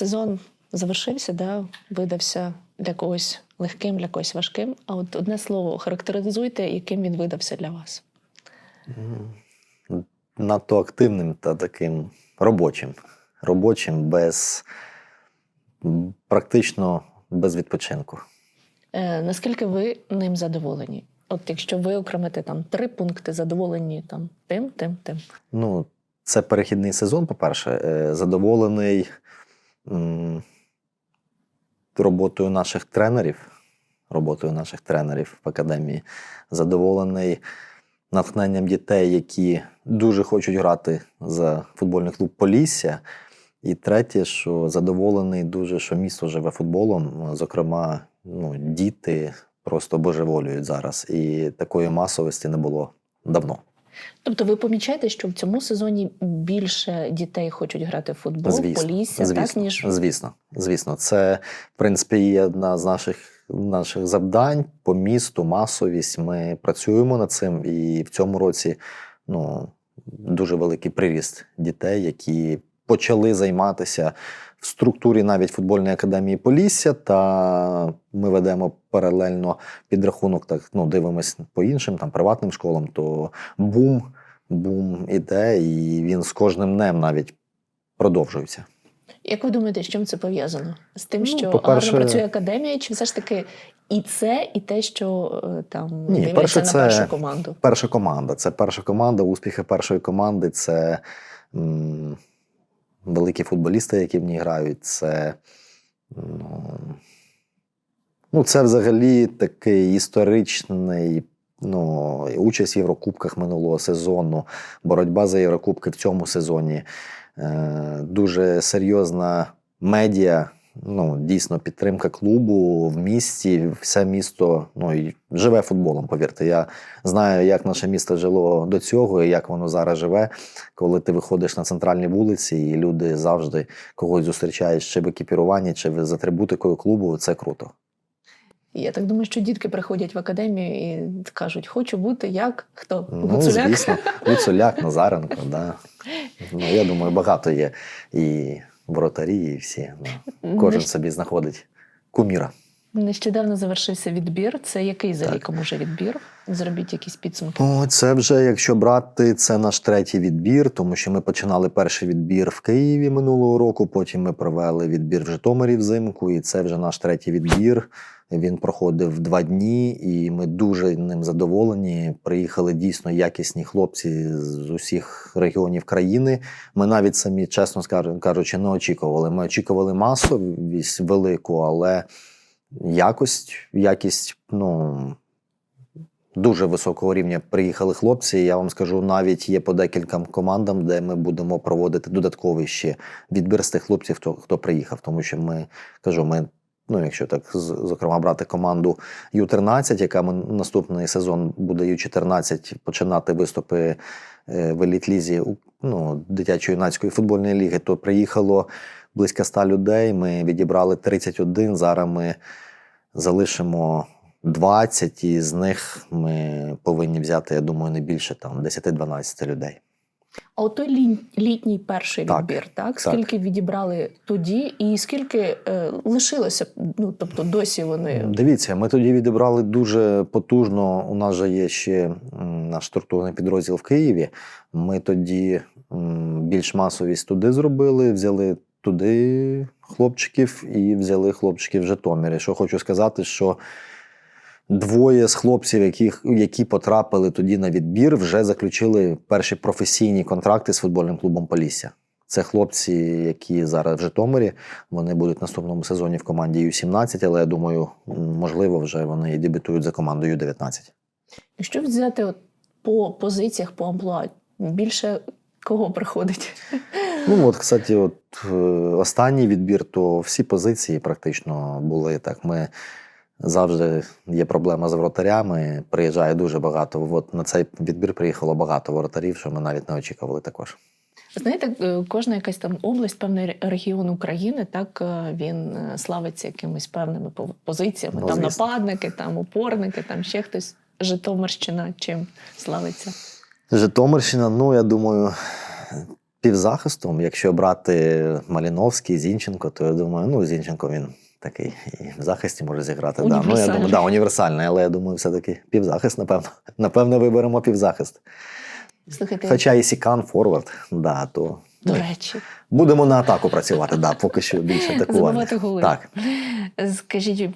сезон завершився, да, видався для когось легким, для когось важким. А от одне слово, характеризуйте, яким він видався для вас. Надто активним та таким робочим. Робочим без практично без відпочинку. Е, наскільки ви ним задоволені? От якщо ви окремите там три пункти задоволені там тим, тим, тим. Ну, це перехідний сезон, по-перше, Е, задоволений роботою наших тренерів, роботою наших тренерів в академії, задоволений натхненням дітей, які дуже хочуть грати за футбольний клуб Полісся. І третє, що задоволений дуже, що місто живе футболом. Зокрема, ну, діти просто божеволюють зараз. І такої масовості не було давно. Тобто ви помічаєте, що в цьому сезоні більше дітей хочуть грати в футбол, Звісно, полісся, звісно, так ніж звісно, звісно. Це, в принципі, є одна з наших, наших завдань по місту, масовість. Ми працюємо над цим, і в цьому році ну, дуже великий приріст дітей, які почали займатися в структурі навіть футбольної академії Полісся. Та ми ведемо паралельно підрахунок, так ну, дивимось по іншим там приватним школам, то бум, бум іде, і він з кожним днем навіть продовжується. як ви думаєте, з чим це пов'язано? З тим, Ну, що гарно працює академія, чи все ж таки і це, і те, що е, там Ні, дивляться перше, на це- першу команду? Перша команда. Це перша команда, успіхи першої команди. Це м, великі футболісти, які в ній грають. Це, ну, ну, це взагалі такий історичний. Ну, участь в Єврокубках минулого сезону, боротьба за Єврокубки в цьому сезоні. Е, дуже серйозна медіа. Ну, дійсно, підтримка клубу в місті, все місто ну, і живе футболом, повірте. Я знаю, як наше місто жило до цього і як воно зараз живе, коли ти виходиш на центральні вулиці, і люди завжди когось зустрічають чи в екіпіруванні, чи з атрибутикою клубу. Це круто. Я так думаю, що дітки приходять в академію і кажуть, хочу бути як хто? Ну, Гуцуляк? звісно, Гуцуляк, Назаренко, да. Ну, я думаю, багато є. І воротарі, і всі. Ну, кожен собі знаходить куміра. Нещодавно завершився відбір. Це який за ліком віком уже відбір? Зробіть якісь підсумки. О, це вже, якщо брати, це наш третій відбір, тому що ми починали перший відбір в Києві минулого року, потім ми провели відбір в Житомирі взимку, і це вже наш третій відбір. Він проходив два дні, і ми дуже ним задоволені. Приїхали дійсно якісні хлопці з усіх регіонів країни. Ми навіть самі, чесно кажучи, не очікували. Ми очікували масовість велику, але якость, якість, ну дуже високого рівня приїхали хлопці. Я вам скажу, навіть є по декільком командам, де ми будемо проводити додатковий ще відбір з тих хлопців, хто, хто приїхав. Тому що ми кажу, ми. Ну, якщо так зокрема брати команду Ю-13, яка наступний сезон буде Ю-14 починати виступи е, в еліт-лізі ну, дитячо-юнацької футбольної ліги, то приїхало близько 100 людей. Ми відібрали 31. Зараз ми залишимо 20, і з них ми повинні взяти, я думаю, не більше там 10-12 людей. А от той лі- літній перший Так, відбір, так? так. Скільки відібрали тоді, і скільки е, лишилося? Ну тобто досі вони Дивіться, ми тоді відібрали дуже потужно. У нас же є ще наш структурний підрозділ в Києві. Ми тоді більш масовість туди зробили, взяли туди хлопчиків і взяли хлопчиків в Житомирі. Що хочу сказати, що двоє з хлопців, яких, які потрапили тоді на відбір, вже заключили перші професійні контракти з футбольним клубом Полісся. Це хлопці, які зараз в Житомирі. Вони будуть в наступному сезоні в команді Ю-17, але я думаю, можливо, вже вони і дебютують за командою Ю-19. якщо взяти от по позиціях, по амплуа, більше кого приходить? Ну от, кстати, от е, останній відбір, то всі позиції практично були так. Ми завжди є проблема з воротарями. Приїжджає дуже багато. От на цей відбір приїхало багато воротарів, що ми навіть не очікували також. Знаєте, е, кожна якась там область, певний регіон України, так е, він е, славиться якимись певними позиціями. Ну, там звісно. нападники, там опорники, там ще хтось. Житомирщина чим славиться? Житомирщина, ну я думаю, півзахистом, якщо брати Маліновський, Зінченко, то я думаю, ну, Зінченко він такий і в захисті може зіграти. Да. Ну, я думаю, да, універсальний, але я думаю, все-таки півзахист, напевно. Напевно, виберемо півзахист. Слухайте, Хоча і Сікан форвард, да, то до ну, речі, будемо на атаку працювати, да, поки що більше атакування. Так. Скажіть,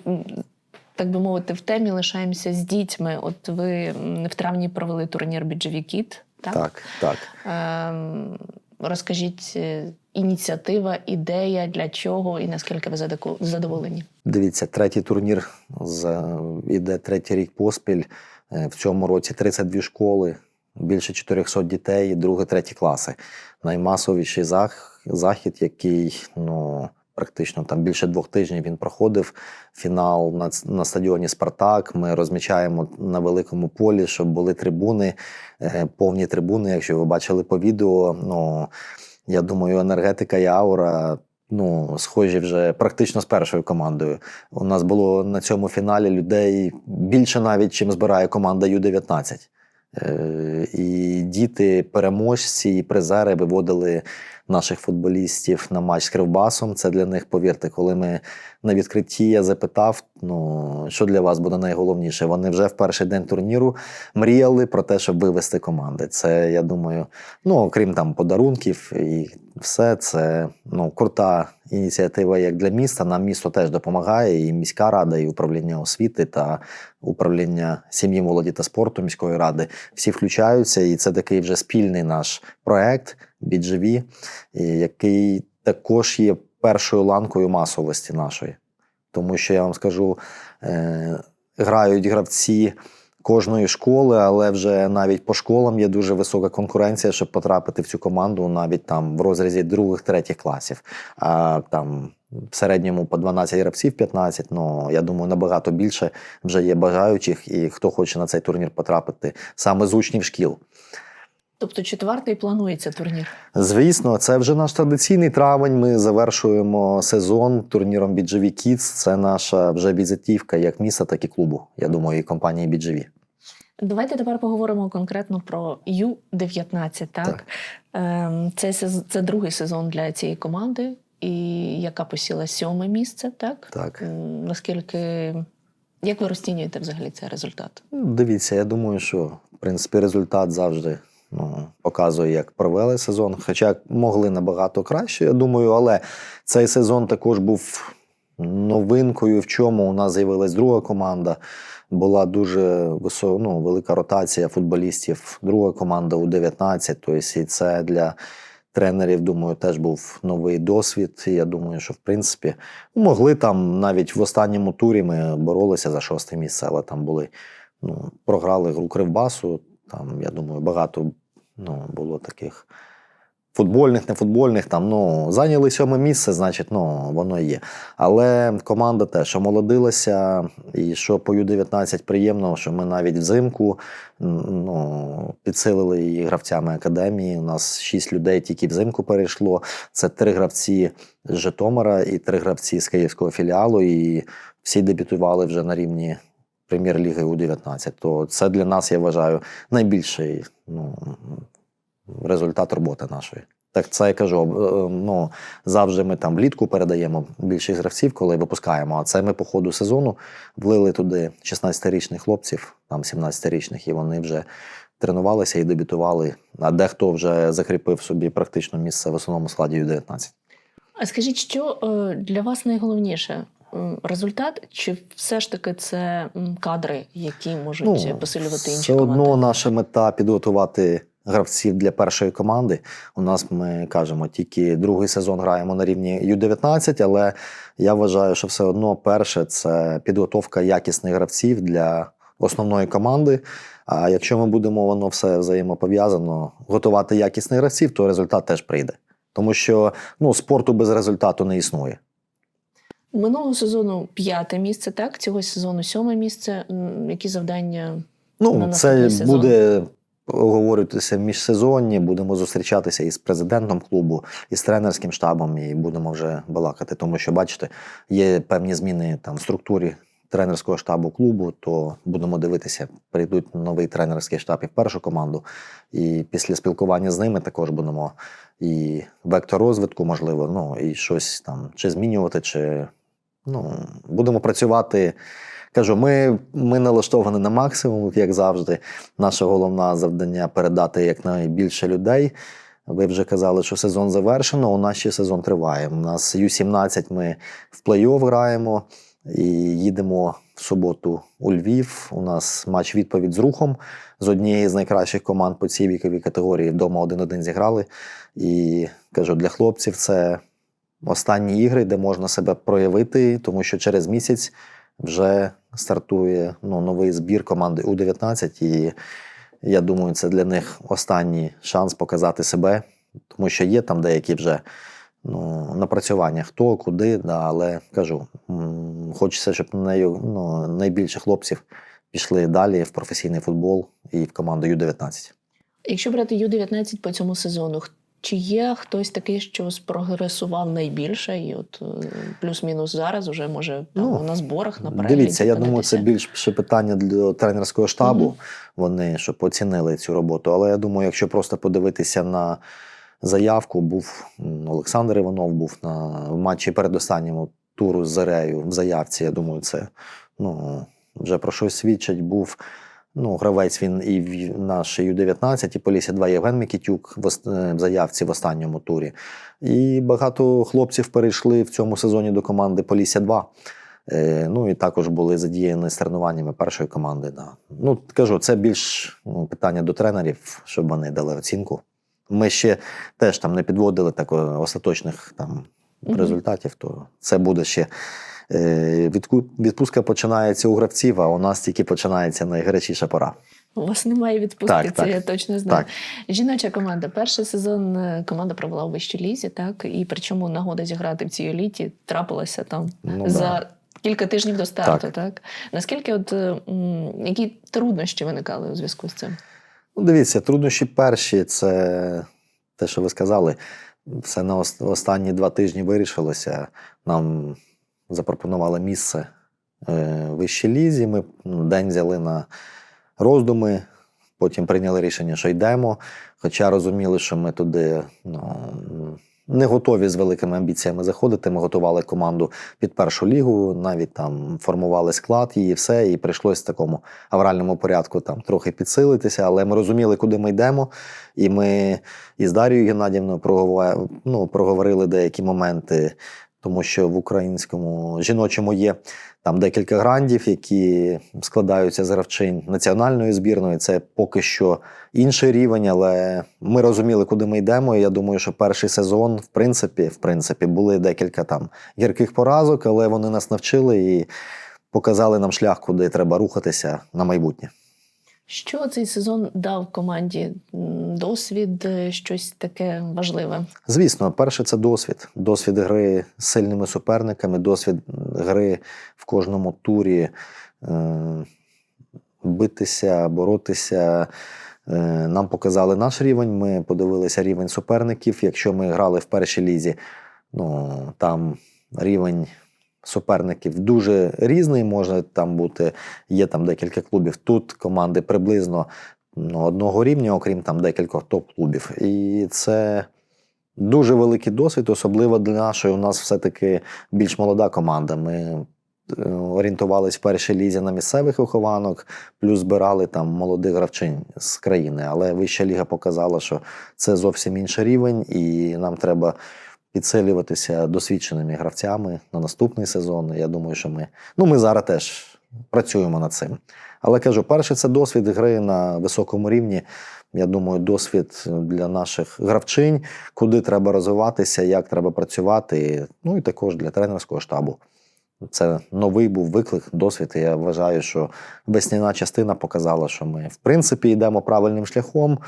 так би мовити, в темі лишаємося з дітьми. От ви в травні провели турнір BGV Kid, так? Так, так. Ем, розкажіть е, ініціатива, ідея, для чого і наскільки ви задоволені? Дивіться, третій турнір за, іде третій рік поспіль. Е, В цьому році 32 школи, більше 400 дітей, друге, треті класи. Наймасовіший захід, який ну, практично там більше двох тижнів він проходив. Фінал на, на стадіоні Спартак. Ми розмічаємо на великому полі, щоб були трибуни, е, повні трибуни. Якщо ви бачили по відео, ну я думаю, енергетика і аура ну, схожі вже практично з першою командою. У нас було на цьому фіналі людей більше навіть, чим збирає команда Ю-19. Е, І діти, переможці і призери виводили наших футболістів на матч з Кривбасом. Це для них, повірте, коли ми на відкритті я запитав, ну що для вас буде найголовніше. Вони вже в перший день турніру мріяли про те, щоб вивести команди. Це, я думаю, ну окрім там подарунків і все, це ну крута ініціатива як для міста. Нам місто теж допомагає, і міська рада, і управління освіти та управління сім'ї, молоді та спорту міської ради. Всі включаються, і це такий вже спільний наш проект BGV, який також є першою ланкою масовості нашої. Тому що я вам скажу, е, грають гравці кожної школи, але вже навіть по школам є дуже висока конкуренція, щоб потрапити в цю команду навіть там в розрізі других, третіх класів. А там в середньому по 12 гравців, 15, ну я думаю, набагато більше вже є бажаючих, і хто хоче на цей турнір потрапити саме з учнів шкіл. Тобто четвертий планується турнір. Звісно, це вже наш традиційний травень. Ми завершуємо сезон турніром BGV Kids. Це наша вже візитівка як міста, так і клубу. Я думаю, і компанії BGV. Давайте тепер поговоримо конкретно про Ю-19. Так? Так. Ем, Це, це другий сезон для цієї команди, і яка посіла сьоме місце, так? Так. Наскільки. Як ви розцінюєте взагалі цей результат? Дивіться, я думаю, що в принципі результат завжди ну, показує, як провели сезон. Хоча могли набагато краще, я думаю, але цей сезон також був новинкою. В чому у нас з'явилась друга команда. Була дуже висо, ну, велика ротація футболістів. Друга команда у 19. Тобто, і це для тренерів, думаю, теж був новий досвід. І я думаю, що в принципі могли там навіть в останньому турі ми боролися за шосте місце, але там були ну, програли гру Кривбасу. Там, я думаю, багато ну, було таких футбольних, нефутбольних. Там, ну, зайняли сьоме місце, значить, ну, воно є. Але команда теж омолодилася, і що по Ю-19 приємно, що ми навіть взимку ну, підсилили її гравцями академії. У нас шість людей тільки взимку перейшло. Це три гравці з Житомира і три гравці з київського філіалу. І всі дебютували вже на рівні прем'єр-ліги У-19. То це для нас, я вважаю, найбільший ну, результат роботи нашої. Так це я кажу. е, Ну завжди ми там влітку передаємо більшість гравців, коли випускаємо. А це ми по ходу сезону влили туди 16-річних хлопців, там 17-річних, і вони вже тренувалися і дебютували. А дехто вже закріпив собі практично місце в основному складі Ю-19. А скажіть, що е, для вас найголовніше? Результат, чи все ж таки це кадри, які можуть посилювати інші Ну, все команди? одно наша мета підготувати гравців для першої команди. У нас ми кажемо, тільки другий сезон граємо на рівні Ю-19, але я вважаю, що все одно перше це підготовка якісних гравців для основної команди. А якщо ми будемо воно все взаємопов'язано, готувати якісних гравців, то результат теж прийде. Тому що ну, спорту без результату не існує. Минулого сезону п'яте місце, так? Цього сезону сьоме місце. Які завдання? на Ну, це сезон. буде оговорюватися міжсезонні. Будемо зустрічатися із президентом клубу, із тренерським штабом, і будемо вже балакати. Тому що, бачите, є певні зміни там в структурі тренерського штабу клубу, то будемо дивитися, прийдуть новий тренерський штаб і в першу команду. І після спілкування з ними також будемо і вектор розвитку, можливо, ну і щось там чи змінювати, чи ну, будемо працювати. Кажу, ми, ми налаштовані на максимум, як завжди. Наше головне завдання передати якнайбільше людей. Ви вже казали, що сезон завершено. У нас ще сезон триває. У нас Ю-17 ми в плей-офф граємо і їдемо в суботу у Львів. У нас матч відповідь з рухом з однієї з найкращих команд по цій віковій категорії. Вдома 1-1 зіграли. І кажу, для хлопців це останні ігри, де можна себе проявити, тому що через місяць вже стартує ну, новий збір команди У-19. І я думаю, це для них останній шанс показати себе, тому що є там деякі вже ну, напрацювання, хто, куди, да, але кажу, хочеться, щоб нею, ну, найбільше хлопців пішли далі в професійний футбол і в команду Ю-19. Якщо брати Ю-19 по цьому сезону, чи є хтось такий, що спрогресував найбільше, і от е, плюс-мінус зараз уже може там, Ну, на зборах на Дивіться, я думаю, це більше питання для тренерського штабу. Мгм. Вони щоб оцінили цю роботу. Але я думаю, якщо просто подивитися на заявку, був Олександр Іванов був на матчі передостанньому туру з Зарею в заявці. Я думаю, це ну, вже про щось свідчить. Був ну, гравець він і в наш Ю-19, і Полісся 2 Євген Микітюк в, е, в заявці в останньому турі. І багато хлопців перейшли в цьому сезоні до команди Полісся 2. Е, Ну і також були задіяні з тренуваннями першої команди. Да. Ну, кажу, це більш ну, питання до тренерів, щоб вони дали оцінку. Ми ще теж там не підводили так остаточних там результатів, то це буде ще. Е, Відпустка починається у гравців, а у нас тільки починається найгарячіша пора. У вас немає відпустки, Так, це так. я точно знаю. Так. Жіноча команда. Перший сезон е, команда провела у вищій лізі, так і причому нагода зіграти в цій еліті трапилася там Ну, за да. кілька тижнів до старту. Так. Так. наскільки, от е, м, які труднощі виникали у зв'язку з цим? Ну, дивіться, труднощі перші це те, що ви сказали. Все на ос- останні два тижні вирішилося. Нам запропонували місце е, в лізі. Ми ну, день взяли на роздуми, потім прийняли рішення, що йдемо. Хоча розуміли, що ми туди ну, не готові з великими амбіціями заходити. Ми готували команду під першу лігу, навіть там формували склад її, все, і прийшлось в такому авральному порядку там трохи підсилитися, але ми розуміли, куди ми йдемо. І ми із Дарією Геннадівною ну, проговорили деякі моменти, тому що в українському жіночому є там декілька грандів, які складаються з гравчинь національної збірної. Це поки що інший рівень, але ми розуміли, куди ми йдемо. І я думаю, що перший сезон, в принципі, в принципі, були декілька там гірких поразок, але вони нас навчили і показали нам шлях, куди треба рухатися на майбутнє. Що цей сезон дав команді? Досвід, е, щось таке важливе. Звісно, перше це досвід. Досвід гри з сильними суперниками, досвід гри в кожному турі, е, битися, боротися. Е, Нам показали наш рівень. Ми подивилися рівень суперників. Якщо ми грали в першій лізі, ну там рівень суперників дуже різний. Може там бути, є там декілька клубів. Тут команди приблизно ну, одного рівня, окрім там декількох топ-клубів. І це дуже великий досвід, особливо для нашої. У нас все-таки більш молода команда. Ми е, орієнтувались в першій лізі на місцевих вихованок, плюс збирали там молодих гравчин з країни. Але вища ліга показала, що це зовсім інший рівень, і нам треба підсилюватися досвідченими гравцями на наступний сезон. Я думаю, що ми, ну, ми зараз теж працюємо над цим. Але кажу, перше, це досвід гри на високому рівні. Я думаю, досвід для наших гравчинь, куди треба розвиватися, як треба працювати. Ну і також для тренерського штабу. Це новий був виклик, досвід. І я вважаю, що весняна частина показала, що ми, в принципі, йдемо правильним шляхом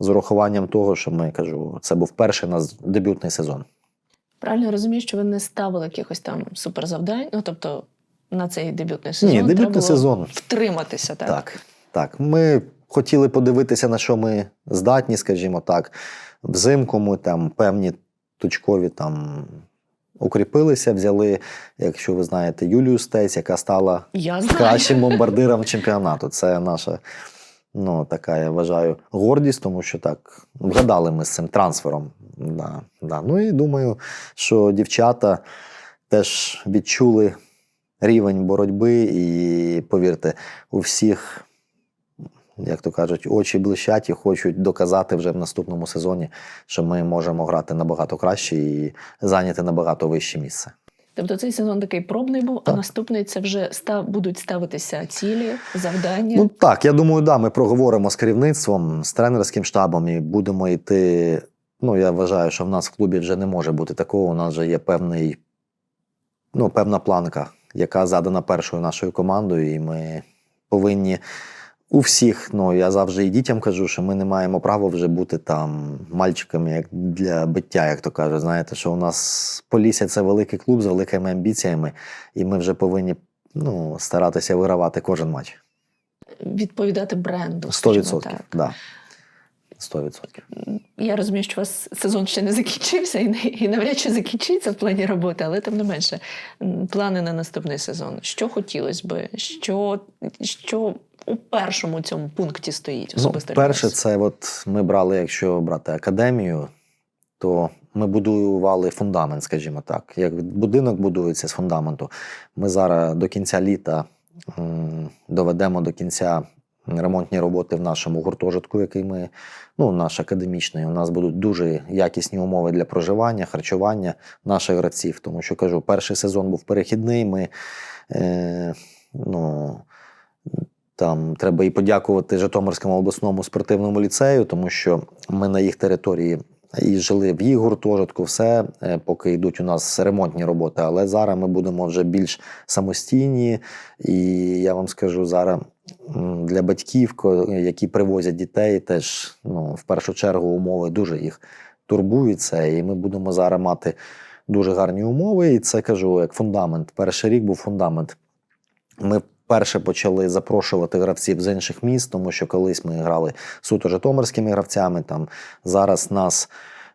з урахуванням того, що ми кажу, це був перший наш дебютний сезон. Правильно я розумію, що ви не ставили якихось там суперзавдань. Ну тобто на цей дебютний сезон Ні, треба дебютний було втриматися. Так? Так, так. Ми хотіли подивитися, на що ми здатні, скажімо так. Взимку ми там певні точкові там укріпилися, взяли, якщо ви знаєте, Юлію Стець, яка стала Я знаю. кращим бомбардиром чемпіонату. Це наша, ну, така, я вважаю, гордість, тому що так вгадали ми з цим трансфером. Да, да. Ну і думаю, що дівчата теж відчули рівень боротьби, і повірте, у всіх. Як то кажуть, очі блищать і хочуть доказати вже в наступному сезоні, що ми можемо грати набагато краще і зайняти набагато вище місце. Тобто цей сезон такий пробний був, а наступний це вже став, будуть ставитися цілі, завдання. Ну так, я думаю, да, ми проговоримо з керівництвом, з тренерським штабом і будемо йти. Ну, я вважаю, що в нас в клубі вже не може бути такого. У нас вже є певний, ну, певна планка, яка задана першою нашою командою, і ми повинні у всіх, ну я завжди і дітям кажу, що ми не маємо права вже бути там мальчиками як для биття, як то кажуть. Знаєте, що у нас Полісся це великий клуб з великими амбіціями, і ми вже повинні ну, старатися вигравати кожен матч. Відповідати бренду. 100%. так. Да. 100%. Я розумію, що у вас сезон ще не закінчився і, навряд чи закінчиться в плані роботи, але тим не менше, плани на наступний сезон. Що хотілося би? Що, що у першому цьому пункті стоїть Ну, особисто? для перше, це от ми брали, якщо брати академію, то ми будували фундамент, скажімо так. Як будинок будується з фундаменту. Ми зараз до кінця літа доведемо до кінця ремонтні роботи в нашому гуртожитку, який ми, ну, наш академічний. У нас будуть дуже якісні умови для проживання, харчування наших гравців. Тому що кажу, перший сезон був перехідний. Ми е, ну, там треба і подякувати Житомирському обласному спортивному ліцею, тому що ми на їх території і жили в їх гуртожитку, все, е, поки йдуть у нас ремонтні роботи. Але зараз ми будемо вже більш самостійні. І я вам скажу зараз для батьків, які привозять дітей, теж ну, в першу чергу умови дуже їх турбують це. І ми будемо зараз мати дуже гарні умови. І це кажу як фундамент. Перший рік був фундамент. Ми вперше почали запрошувати гравців з інших міст, тому що колись ми грали суто житомирськими гравцями. Там зараз нас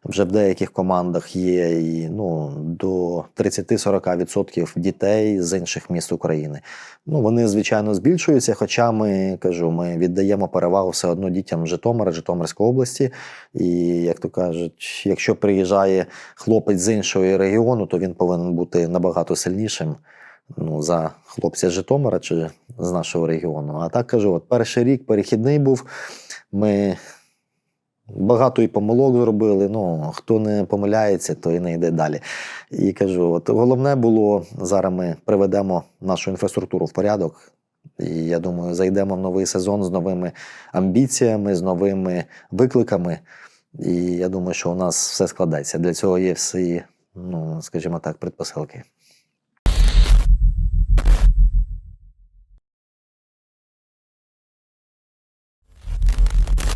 вже в деяких командах є і ну, до 30-40% дітей з інших міст України. Ну, вони, звичайно, збільшуються, хоча ми кажу, ми віддаємо перевагу все одно дітям Житомира, Житомирської області. І як то кажуть, якщо приїжджає хлопець з іншого регіону, то він повинен бути набагато сильнішим ну, за хлопця з Житомира чи з нашого регіону. А так кажу, от перший рік перехідний був. Ми багато і помилок зробили. Ну, хто не помиляється, той не йде далі. І кажу: от головне було зараз ми приведемо нашу інфраструктуру в порядок. І я думаю, зайдемо в новий сезон з новими амбіціями, з новими викликами. І я думаю, що у нас все складеться. Для цього є всі, ну, скажімо так, предпосилки.